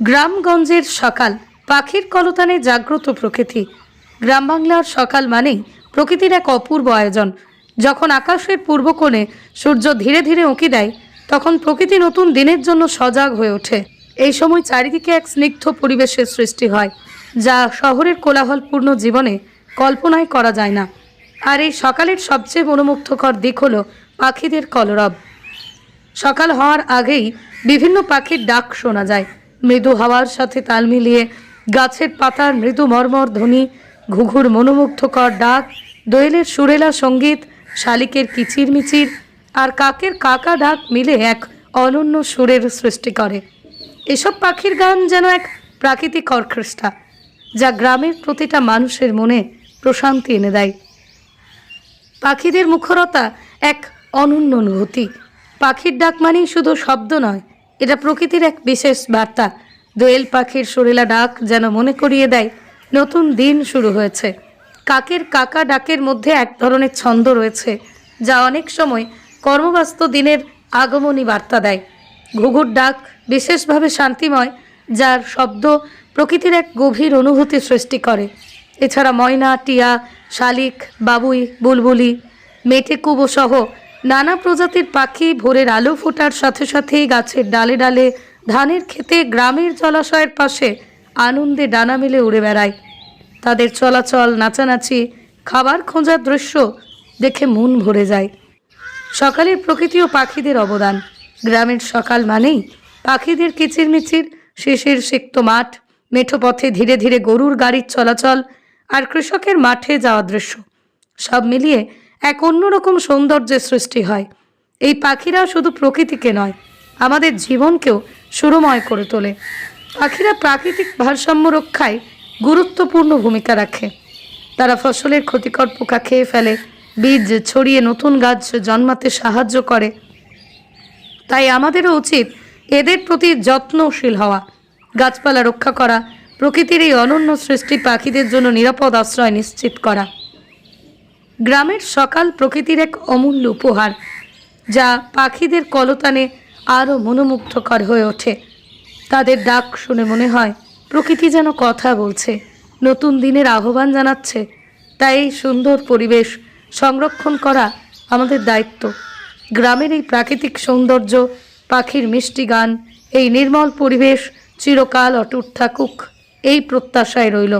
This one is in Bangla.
গ্রামগঞ্জের সকাল। পাখির কলতানে জাগ্রত প্রকৃতি। গ্রাম বাংলার সকাল মানেই প্রকৃতির এক অপূর্ব আয়োজন। যখন আকাশের পূর্ব কোণে সূর্য ধীরে ধীরে উঁকি দেয়, তখন প্রকৃতি নতুন দিনের জন্য সজাগ হয়ে ওঠে। এই সময় চারিদিকে এক স্নিগ্ধ পরিবেশের সৃষ্টি হয়, যা শহরের কোলাহলপূর্ণ জীবনে কল্পনাই করা যায় না। আর এই সকালের সবচেয়ে মনোমুগ্ধকর দিক হলো পাখিদের কলরব। সকাল হওয়ার আগেই বিভিন্ন পাখির ডাক শোনা যায়। মৃদু হাওয়ার সাথে তাল মিলিয়ে গাছের পাতার মৃদু মর্মর ধ্বনি, ঘুঘুর মনোমুগ্ধকর ডাক, দোয়েলের সুরেলা সংগীত, শালিকের কিচিরমিচির আর কাকের কাকা ডাক মিলে এক অনন্য সুরের সৃষ্টি করে। এসব পাখির গান যেন এক প্রাকৃতিক অর্কেস্ট্রা, যা গ্রামের প্রতিটা মানুষের মনে প্রশান্তি এনে দেয়। পাখিদের মুখরতা এক অনন্য অনুভূতি। পাখির ডাক মানেই শুধু শব্দ নয় এটা প্রকৃতির এক বিশেষ বার্তা। দোয়েল পাখির সুরেলা ডাক যেন মনে করিয়ে দেয়, নতুন দিন শুরু হয়েছে। কাকের কাকা ডাকের মধ্যে এক ধরনের ছন্দ রয়েছে, যা অনেক সময় কর্মব্যস্ত দিনের আগমনী বার্তা দেয়। ঘুঘুর ডাক বিশেষভাবে শান্তিময়, যার শব্দ প্রকৃতির এক গভীর অনুভূতি সৃষ্টি করে। এছাড়া ময়না, টিয়া, শালিক, বাবুই, বুলবুলি মেটেকুবো সহ নানা প্রজাতির পাখি ভোরের আলো ফোটার সাথে সাথেই গাছের ডালে ডালে ধানের খেতে গ্রামের জলাশয়ের পাশে আনন্দে ডানা মেলে উড়ে বেড়ায়। তাদের চলাচল, নাচানাচি, খাবার খোঁজার দৃশ্য দেখে মন ভরে যায়। সকালের প্রকৃতি ও পাখিদের অবদান। গ্রামের সকাল মানেই পাখিদের কিচিরমিচির শিশির সিক্ত মাঠ, মেঠো পথে ধীরে ধীরে গরুর গাড়ির চলাচল আর কৃষকের মাঠে যাওয়া দৃশ্য। সব মিলিয়ে এক অন্যরকম সৌন্দর্যের সৃষ্টি হয়। এই পাখিরা শুধু প্রকৃতিকে নয়, আমাদের জীবনকেও সুরময় করে তোলে। পাখিরা প্রাকৃতিক ভারসাম্য রক্ষায় গুরুত্বপূর্ণ ভূমিকা রাখে। তারা ফসলের ক্ষতিকর পোকা খেয়ে ফেলে, বীজ ছড়িয়ে নতুন গাছ জন্মাতে সাহায্য করে। তাই আমাদেরও উচিত এদের প্রতি যত্নশীল হওয়া, গাছপালা রক্ষা করা, প্রকৃতির এই অনন্য সৃষ্টি পাখিদের জন্য নিরাপদ আশ্রয় নিশ্চিত করা। গ্রামের সকাল প্রকৃতির এক অমূল্য উপহার, যা পাখিদের কলতানে আরও মনোমুগ্ধকর হয়ে ওঠে। তাদের ডাক শুনে মনে হয়, প্রকৃতি যেন কথা বলছে, নতুন দিনের আহ্বান জানাচ্ছে। তাই এই সুন্দর পরিবেশ সংরক্ষণ করা আমাদের দায়িত্ব। গ্রামের এই প্রাকৃতিক সৌন্দর্য, পাখির মিষ্টি গান, এই নির্মল পরিবেশ চিরকাল অটুট থাকুক, এই প্রত্যাশায় রইল।